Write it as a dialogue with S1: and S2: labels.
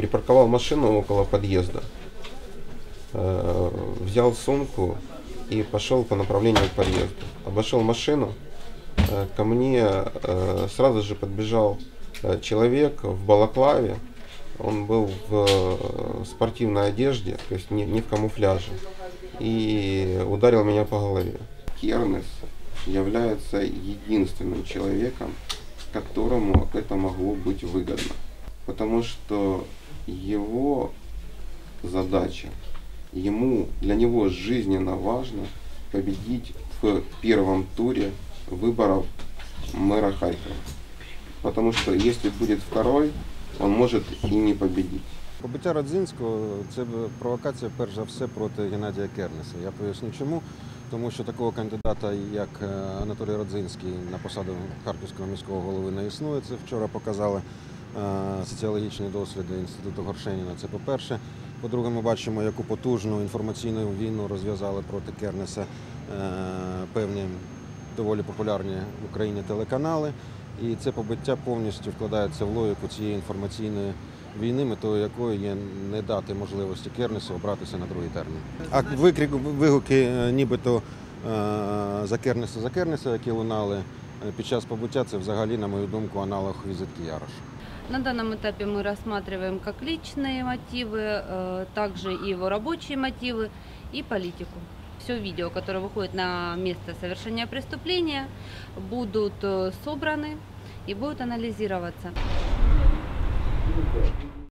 S1: припарковал машину около подъезда, э, взял сумку и пошел по направлению к подъезду. Обошел машину, э, ко мне э, сразу же подбежал э, человек в балаклаве, он был в э, спортивной одежде, то есть не, не в камуфляже, и ударил меня по голове. Кернес является единственным человеком, которому это могло быть выгодно. Потому что его задача, ему, для него жизненно важно победить в первом туре выборов мэра Харькова. Потому что если будет второй, он может и не победить.
S2: Побиття Радзинського це провокація перш за все проти Геннадія Кернеса. Я поясню чому. Тому що такого кандидата, як е, Анатолій Родзинський на посаду Харківського міського голови не існує. Це вчора показали соціологічні досліди Інституту Горшеніна. Це по-перше. По-друге, ми бачимо, яку потужну інформаційну війну розв'язали проти Кернеса е, певні доволі популярні в Україні телеканали. І це побиття повністю вкладається в логіку цієї інформаційної війни, метою якої є не дати можливості Кернесу обратися на другий термін. А викрик, вигуки, е, нібито е, за Кернеса, за Кернеса, які лунали е, під час побиття, це взагалі, на мою думку, аналог візитки Яроша.
S3: На данном этапе мы рассматриваем как личные мотивы, э, также и его рабочие мотивы и политику. Все видео, которое выходит на место совершения преступления, будут э, собраны и будут анализироваться.